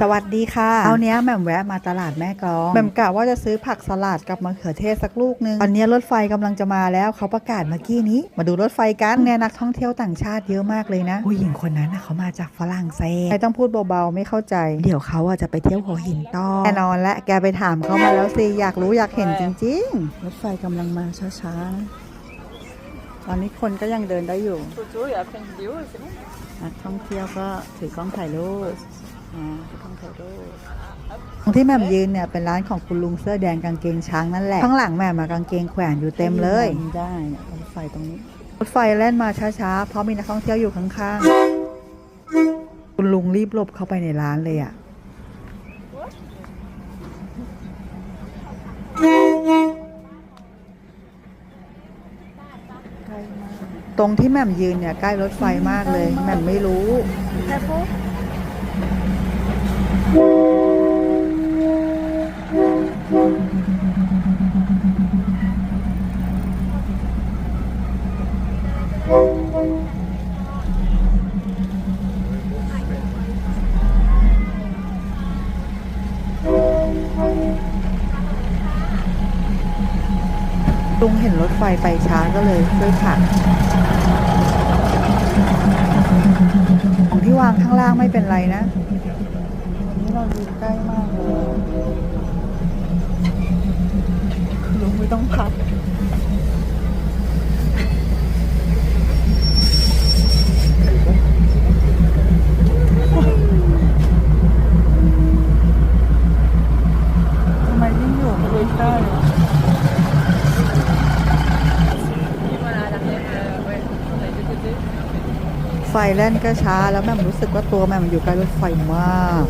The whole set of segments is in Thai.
สวัสดีค่ะ เอาเนี้ยแหม่มแวะมาตลาดแม่กลองแหม่มกะว่าจะซื้อผักสลัดกับมะเขือเทศสักลูกนึงตอนนี้รถไฟกำลังจะมาแล้วเขาประกาศเมื่อกี้นี้ มาดูรถไฟกันเนี่ยนักท่องเที่ยวต่างชาติเยอะมากเลยนะ ผู้หญิงคนนั้นนะเขามาจากฝรั่งเศสไม่ต้องพูดเบาๆไม่เข้าใจ เดี๋ยวเขาอะจะไปเที่ยวหัวหินต่อแน่นอนและแกไปถามเขามาแล้วสิอยากรู้อยากเห็นจริง ๆ รถไฟกำลังมาช้าๆตอนนี้คนก็ยังเดินได้อยู่ photo et après une vidéo et c'est bon. นักท่องเที่ยวก็ถือกล้องถ่ายรูป อ่าถือกล้องถ่ายรูปตรงที่แหม่มยืนเนี่ยเป็นร้านของคุณลุงเสื้อแดงกางเกงช้างนั่นแหละ ข้างหลังแหม่มมากางเกงแขวนอยู่เต็มเลยได้เนี่ยรถไฟตรงนี้ รถไฟแล่นมาช้าๆ เพราะมีนักท่องเที่ยวอยู่ข้างๆ คุณลุงรีบหลบเข้าไปในร้านเลยอะตรงที่แหม่มยืนเนี่ยใกล้รถไฟมากเลยแหม่มไม่รู้ ลุงเห็นรถไฟไปช้าก็เลยช่วยผักของที่วางข้างล่างไม่เป็นไรนะ เราอยู่ใกล้มากเลยลุงไม่ต้องพักทำไมยิ่งอยู่ไม่ใกล้ Et voilà, l'arrière, euh, ouais, on a les deux côtés. ไฟแล่นก็ช้าแล้วแม่มรู้สึกว่าตัวแม่มอยู่ใกล้รถไฟมาก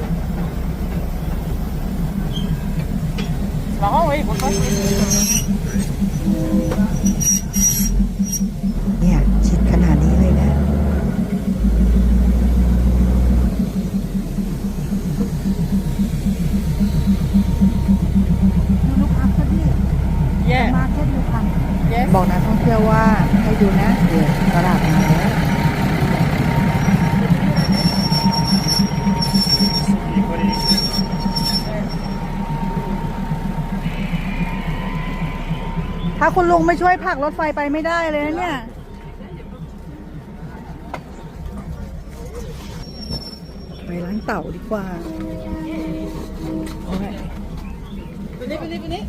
C'est marrant, oui, pourquoi เนี่ยชิดขนาดนี้เลยนะ Yeah. Yes. บอกนักท่องเที่ยวว่าให้ดูนะเดี๋ยวตลาด ถ้าคุณลุงไม่ช่วยผลักรถไฟไปไม่ได้เลยนะเนี่ย ไปร้านเต่าดีกว่าโอ้ย Venez, venez, venez.